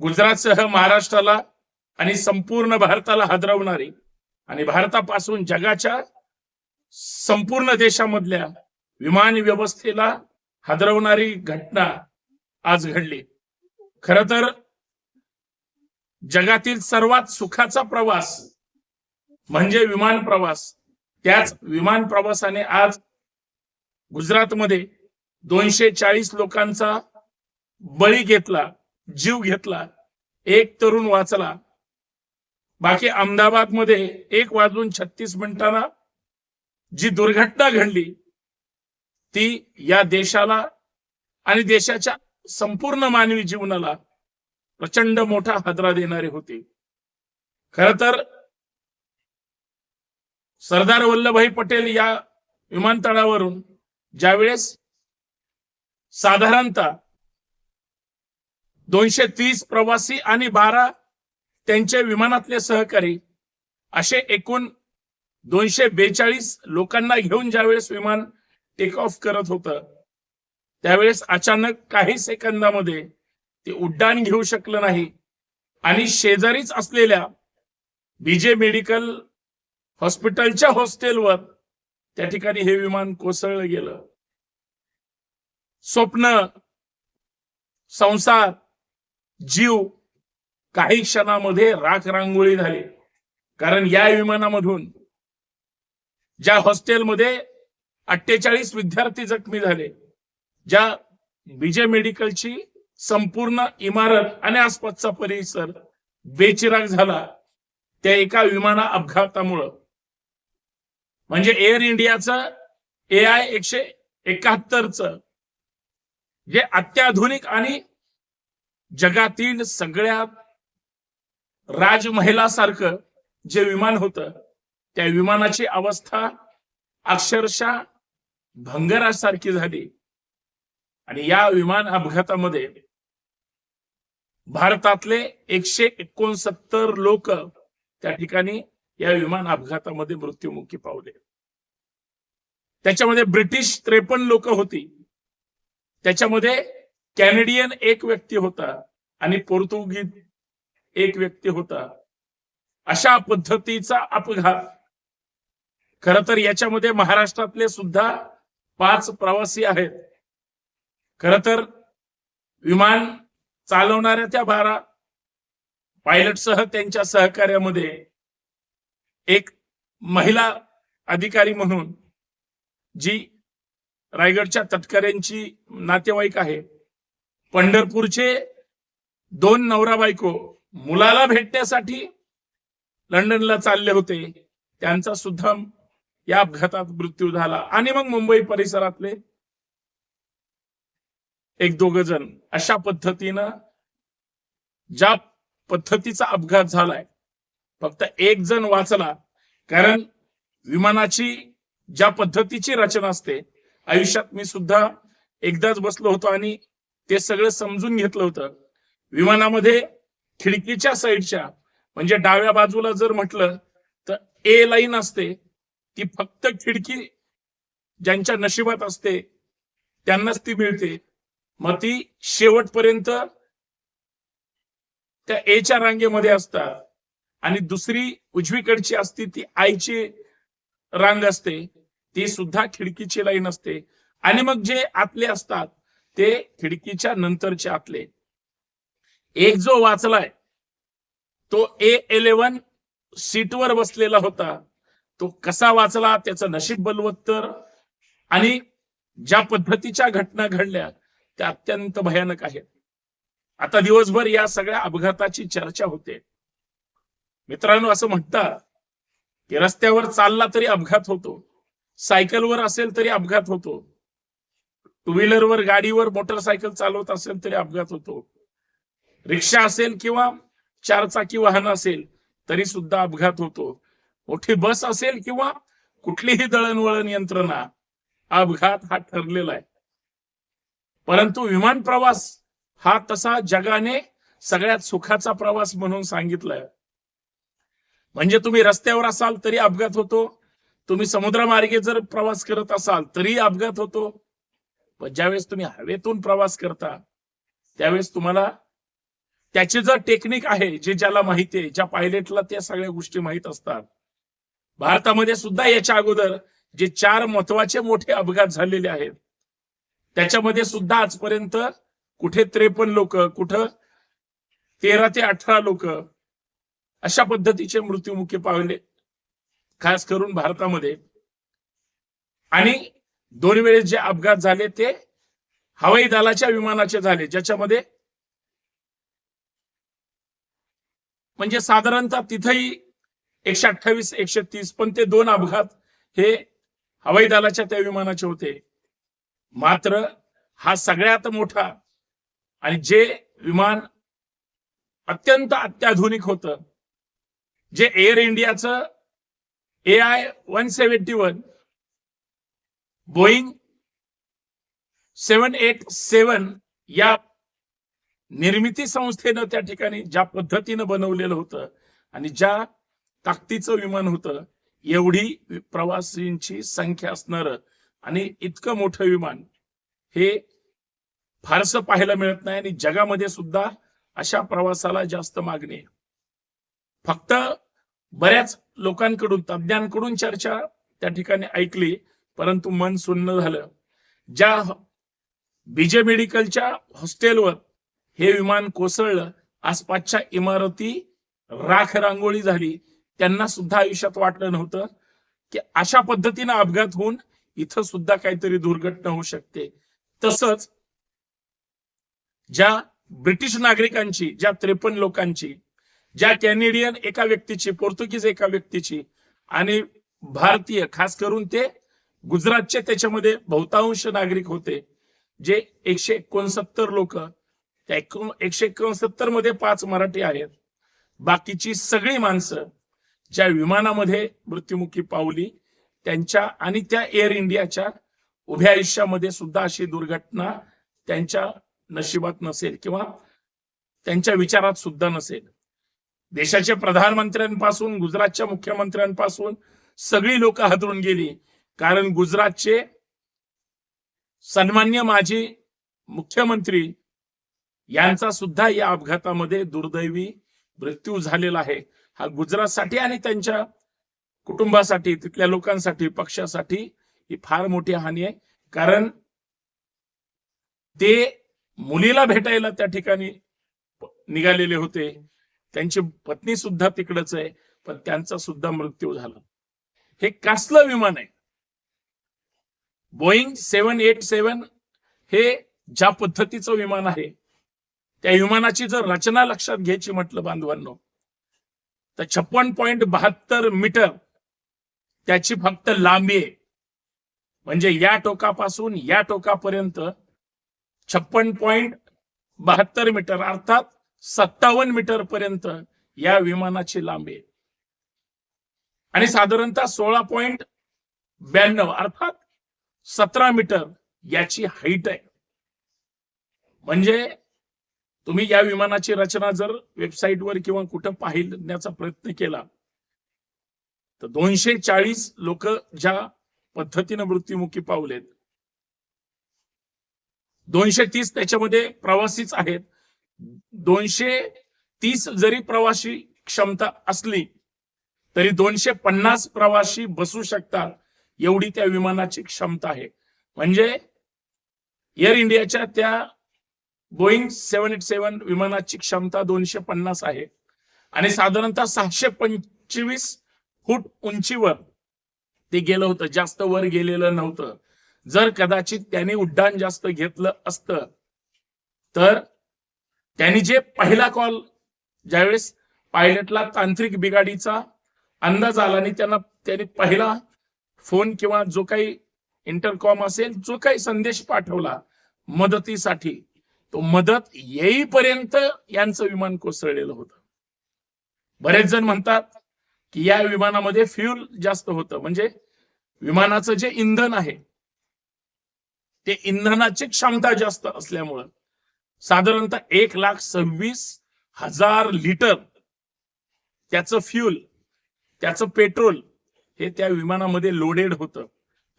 गुजरातसह महाराष्ट्राला आणि संपूर्ण भारताला हादरवणारी आणि भारतापासून जगाच्या संपूर्ण देशामधल्या विमान व्यवस्थेला हादरवणारी घटना आज घडली. खर तर जगातील सर्वात सुखाचा प्रवास म्हणजे विमान प्रवास. त्याच विमान प्रवासाने आज गुजरातमध्ये दोनशे चाळीस लोकांचा बळी घेतला. जीव घेतला एक तरुण वाचला. बाकी अहमदाबादमध्ये एक वाजून छत्तीस मिनिटांना जी दुर्घटना घडली ती या देशाला आणि देशाच्या संपूर्ण मानवी जीवनाला प्रचंड मोठा हादरा देणारी होती. खर तर सरदार वल्लभभाई पटेल या विमानतळावरून ज्यावेळेस साधारणतः दोनशे तीस प्रवासी आणि बारा त्यांचे विमानातले सहकारी असे एकूण दोनशे बेचाळीस लोकांना घेऊन ज्यावेळेस विमान टेक ऑफ करत होतं त्यावेळेस अचानक काही सेकंदामध्ये ते उड्डाण घेऊ शकलं नाही. आणि शेजारीच असलेल्या बीजे मेडिकल हॉस्पिटलच्या हॉस्टेलवर त्या ठिकाणी हे विमान कोसळलं गेलं. स्वप्न संसार जीव काही क्षणामध्ये राख रांगोळी झाली. कारण या विमानामधून ज्या हॉस्टेलमध्ये अठ्ठेचाळीस विद्यार्थी जखमी झाले ज्या विजय मेडिकलची संपूर्ण इमारत आणि आसपासचा परिसर बेचिराग झाला त्या एका विमाना अपघातामुळं. म्हणजे एअर इंडियाचं ए आय एकशे एकाहत्तरच जे अत्याधुनिक आणि जगातील सगळ्या राजमहलासारखं जे विमान होतं त्या विमानाची अवस्था अक्षरशः भंगरासारखी झाली. आणि या विमान अपघातामध्ये भारतातले एकशे एकोणसत्तर लोक त्या ठिकाणी या विमान अपघातामध्ये मृत्युमुखी पावले. त्याच्यामध्ये ब्रिटिश त्रेपन्न लोक होती. त्याच्यामध्ये कॅनेडियन एक व्यक्ती होता आणि पोर्तुगीज एक व्यक्ती होता. अशा पद्धतीचा अपघात. खर तर याच्यामध्ये महाराष्ट्रातले सुद्धा पाच प्रवासी आहेत. खर तर विमान चालवणाऱ्या त्या बारा पायलटसह त्यांच्या सहकार्यामध्ये एक महिला अधिकारी म्हणून जी रायगडच्या तटकऱ्यांची नातेवाईक आहे पंढरपूरचे दोन नवरा बायको मुलाला भेटण्यासाठी लंडनला चालले होते. त्यांचा सुद्धा या अपघातात मृत्यू झाला. आणि मग मुंबई परिसरातले एक दोघ जण अशा पद्धतीनं ज्या पद्धतीचा अपघात झालाय फक्त एक जण वाचला. कारण विमानाची ज्या पद्धतीची रचना असते आयुष्यात मी सुद्धा एकदाच बसलो होतो आणि ते सगळं समजून घेतलं होतं. विमानामध्ये खिडकीच्या साईडच्या म्हणजे डाव्या बाजूला जर म्हटलं तर ए लाईन असते. ती फक्त खिडकी ज्यांच्या नशिबात असते त्यांनाच ती मिळते. मग ती शेवटपर्यंत त्या एच्या रांगेमध्ये असतात. आणि दुसरी उजवीकडची असते ती आईची रांग असते. ती सुद्धा खिडकीची लाईन असते. आणि मग जे आतले असतात ते खिडकीच्या नंतरचे आतले. एक जो वाचलाय तो ए इलेव्हन सीटवर बसलेला होता. तो कसा वाचला त्याचं नशीब बलवत्तर आणि ज्या पद्धतीच्या घटना घडल्या त्या अत्यंत भयानक आहेत. आता दिवसभर या सगळ्या अपघाताची चर्चा होते. मित्रांनो असं म्हणतात की रस्त्यावर चालला तरी अपघात होतो. सायकलवर असेल तरी अपघात होतो. टू व्हीलरवर गाडीवर मोटरसायकल चालवत असेल तरी अपघात होतो. रिक्षा असेल किंवा चारचाकी वाहन असेल तरी सुद्धा अपघात होतो. मोठी बस असेल किंवा कुठलीही दळणवळण यंत्रणा अपघात हा ठरलेला आहे. परंतु विमान प्रवास हा तसा जगाने सगळ्यात सुखाचा प्रवास म्हणून सांगितलाय. म्हणजे तुम्ही रस्त्यावर असाल तरी अपघात होतो. तुम्ही समुद्रमार्गे जर प्रवास करत असाल तरी अपघात होतो. पण ज्यावेळेस तुम्ही हवेतून प्रवास करता त्यावेळेस तुम्हाला त्याचे जर टेक्निक आहे जे ज्याला माहिती आहे ज्या पायलटला त्या सगळ्या गोष्टी माहीत असतात. भारतामध्ये सुद्धा याच्या अगोदर जे चार महत्त्वाचे मोठे अपघात झालेले आहेत त्याच्यामध्ये सुद्धा आजपर्यंत कुठे त्रेपन्न लोक कुठं तेरा ते अठरा लोक अशा पद्धतीचे मृत्युमुखी पावले खास करून भारतामध्ये. आणि दोन वेळेस जे अपघात झाले ते हवाई दलाच्या विमानाचे झाले ज्याच्यामध्ये म्हणजे साधारणतः तिथेही एकशे अठ्ठावीस एकशे तीस पण ते दोन अपघात हे हवाई दलाच्या त्या विमानाचे होते. मात्र हा सगळ्यात मोठा आणि जे विमान अत्यंत अत्याधुनिक होतं जे एअर इंडियाचं A I one seventy one Boeing seven eight seven या निर्मिती संस्थेनं त्या ठिकाणी ज्या पद्धतीनं बनवलेलं होतं आणि ज्या ताकदीचं विमान होतं एवढी प्रवासींची संख्या असणार आणि इतकं मोठं विमान हे फारसं पाहायला मिळत नाही आणि जगामध्ये सुद्धा अशा प्रवासाला जास्त मागणी आहे. फक्त बऱ्याच लोकांकडून तज्ज्ञांकडून चर्चा त्या ठिकाणी ऐकली. परंतु मन सुन्न झालं. ज्या बीजे मेडिकलच्या हॉस्टेलवर हे विमान कोसळलं आसपासच्या इमारती राख रांगोळी झाली. त्यांना सुद्धा आयुष्यात वाटलं नव्हतं की अशा पद्धतीनं अपघात होऊन इथं सुद्धा काहीतरी दुर्घटना होऊ शकते. तसंच ज्या ब्रिटिश नागरिकांची ज्या त्रेपन्न लोकांची ज्या कॅनेडियन एका व्यक्तीची पोर्तुगीज एका व्यक्तीची आणि भारतीय खास करून ते गुजरातचे त्याच्यामध्ये बहुतांश नागरिक होते. जे एकशे एकोणसत्तर लोक त्या एकशे एकोणसत्तरमध्ये पाच मराठी आहेत. बाकीची सगळी माणसं ज्या विमानामध्ये मृत्युमुखी पावली त्यांच्या आणि त्या एअर इंडियाच्या उभ्या आयुष्यामध्ये सुद्धा अशी दुर्घटना त्यांच्या नशिबात नसेल किंवा त्यांच्या विचारात सुद्धा नसेल. देशाच्या प्रधानमंत्र्यांपासून गुजरातच्या मुख्यमंत्र्यांपासून सगळी लोक हादरून गेली. कारण गुजरातचे सन्मान्य माजी मुख्यमंत्री यांचा सुद्धा या अपघातामध्ये दुर्दैवी मृत्यू झालेला आहे. हा गुजरातसाठी आणि त्यांच्या कुटुंबासाठी तिथल्या लोकांसाठी पक्षासाठी ही फार मोठी हानी आहे. कारण ते मुलीला भेटायला त्या ठिकाणी निघालेले होते. त्यांची पत्नी सुद्धा तिकडच आहे पण त्यांचा सुद्धा मृत्यू झाला. हे कसलं विमान आहे? बोईंग सेवन एट सेवन हे ज्या पद्धतीचं विमान आहे त्या विमानाची जर रचना लक्षात घ्यायची म्हटलं बांधवांनो तर छप्पन पॉईंट बहात्तर मीटर त्याची फक्त लांबी आहे. म्हणजे या टोकापासून या टोकापर्यंत छप्पन पॉईंट बहात्तर मीटर अर्थात सत्तावन्न मीटर पर्यंत या विमानाची लांबी आहे. आणि साधारणतः सोळा पॉईंट ब्याण्णव अर्थात सतरा मीटर याची हाईट आहे. म्हणजे तुम्ही या विमानाची रचना जर वेबसाईटवर किंवा कुठं पाहिण्याचा प्रयत्न केला तर दोनशे चाळीस लोक ज्या पद्धतीनं मृत्युमुखी पावलेत दोनशे तीस त्याच्यामध्ये प्रवासीच आहेत. दोनशे तीस जरी प्रवासी क्षमता असली तरी दोनशे पन्नास प्रवासी बसू शकतात. एवढी त्या विमानाची क्षमता आहे. म्हणजे एअर इंडियाच्या त्या बोईंग सेव्हन एट सेव्हन विमानाची क्षमता दोनशे पन्नास आहे. आणि साधारणतः सहाशे पंचवीस फूट उंचीवर ते गेलं होतं. जास्त वर गेलेलं नव्हतं. जर कदाचित त्याने उड्डाण जास्त घेतलं असतं तर त्यांनी जे पहिला कॉल ज्यावेळेस पायलटला तांत्रिक बिघाडीचा अंदाज आला आणि त्यांना त्याने पहिला फोन किंवा जो काही इंटरकॉम असेल जो काही संदेश पाठवला मदतीसाठी तो मदत येईपर्यंत यांचं विमान कोसळलेलं होतं. बरेच जण म्हणतात की या विमानामध्ये फ्युल जास्त होतं. म्हणजे विमानाचं जे इंधन आहे ते इंधनाची क्षमता जास्त असल्यामुळं साधारणतः एक लाख सव्वीस हजार लिटर त्याचं फ्युल त्याचं पेट्रोल हे त्या विमानामध्ये लोडेड होतं.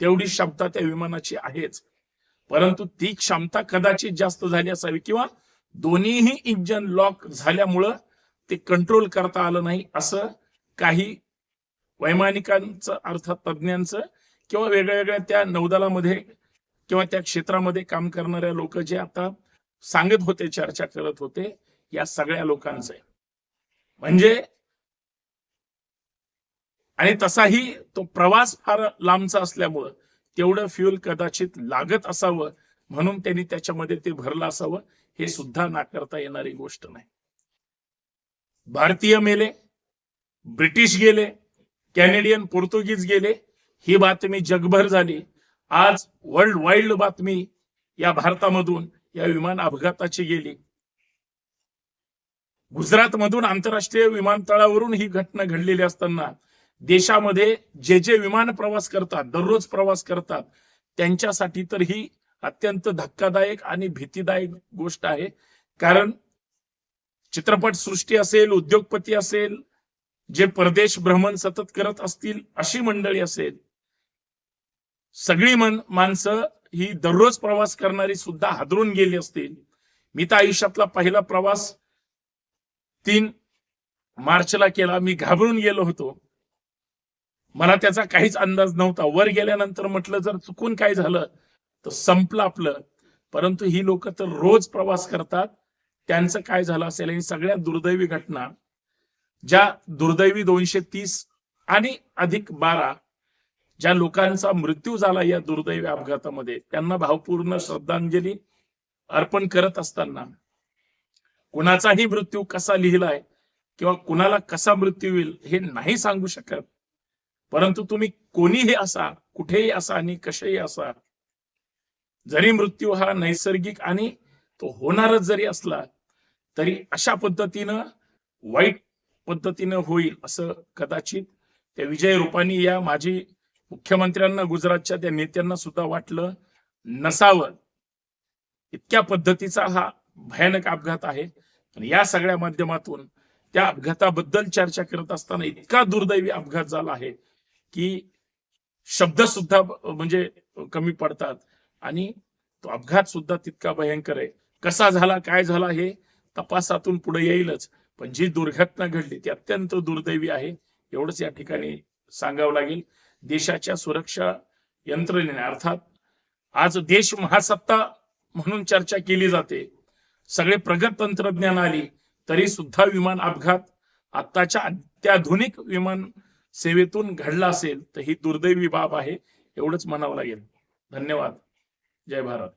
तेवढी क्षमता त्या विमानाची आहेच. परंतु ती क्षमता कदाचित जास्त झाली असावी किंवा दोन्हीही इंजन लॉक झाल्यामुळं ते कंट्रोल करता आलं नाही असं काही वैमानिकांचं अर्थात तज्ज्ञांचं किंवा वेगळ्या वेगळ्या त्या नौदलामध्ये किंवा त्या क्षेत्रामध्ये काम करणाऱ्या लोक जे आता सांगत होते चर्चा करत होते या सगळ्या लोकांचं. म्हणजे आणि तसाही तो प्रवास फार लांबचा असल्यामुळं तेवढं फ्युल कदाचित लागत असावं म्हणून त्यांनी त्याच्यामध्ये ते भरलं असावं हे सुद्धा नाकारता येणारी गोष्ट नाही. भारतीय मेले ब्रिटिश गेले कॅनेडियन पोर्तुगीज गेले ही बातमी जगभर झाली. आज वर्ल्ड वाईल्ड बातमी या भारतामधून या विमान अपघाताची गेली. गुजरात मधून आंतरराष्ट्रीय विमानतळावरून ही घटना घडलेली असताना देशामध्ये जे जे विमान प्रवास करतात दररोज प्रवास करतात त्यांच्यासाठी तर ही अत्यंत धक्कादायक आणि भीतीदायक गोष्ट आहे. कारण चित्रपट सृष्टी असेल उद्योगपती असेल जे परदेश भ्रमण सतत करत असतील अशी मंडळी असेल सगळी मन माणसं ही दररोज प्रवास करणारी सुद्धा हादरून गेली असतील. मी तर आयुष्यातला पहिला प्रवास तीन मार्चला केला. मी घाबरून गेलो होतो. मला त्याचा काहीच अंदाज नव्हता. वर गेल्यानंतर म्हटलं जर चुकून काय झालं तर संपलं आपलं. परंतु ही लोक तर रोज प्रवास करतात. त्यांचं काय झालं असेल आणि सगळ्या दुर्दैवी घटना ज्या दुर्दैवी दोनशे तीस आणि अधिक बारा ज्या लोकांचा मृत्यू झाला या दुर्दैवी अपघातामध्ये त्यांना भावपूर्ण श्रद्धांजली अर्पण करत असताना कुणाचाही मृत्यू कसा लिहिलाय किंवा कुणाला कसा मृत्यू होईल हे नाही सांगू शकत. परंतु तुम्ही कोणीही असा कुठेही असा आणि कसेही असा जरी मृत्यू हा नैसर्गिक आणि तो होणारच जरी असला तरी अशा पद्धतीनं वाईट पद्धतीनं होईल असं कदाचित त्या विजय रुपानी या माजी मुख्यमंत्र्यांना गुजरातच्या त्या नेत्यांना सुद्धा वाटलं नसावं. इतक्या पद्धतीचा हा भयानक अपघात आहे. आणि या सगळ्या माध्यमातून त्या अपघाताबद्दल चर्चा करत असताना इतका दुर्दैवी अपघात झाला आहे. की शब्द सुद्धा म्हणजे कमी पडतात. आणि तो अपघात सुद्धा तितका भयंकर आहे. कसा झाला काय झाला हे तपासातून पुढे येईलच. पण जी दुर्घटना घडली ती अत्यंत दुर्दैवी आहे. एवढंच या ठिकाणी सांगावं लागेल. देशाच्या सुरक्षा यंत्रणेने अर्थात आज देश महासत्ता म्हणून चर्चा केली जाते. सगळे प्रगत तंत्रज्ञान आली तरी सुद्धा विमान अपघात आत्ताच्या अत्याधुनिक विमान सेवेतून घडला असेल तर ही दुर्दैवी बाब आहे एवढंच म्हणावं लागेल. धन्यवाद. जय भारत.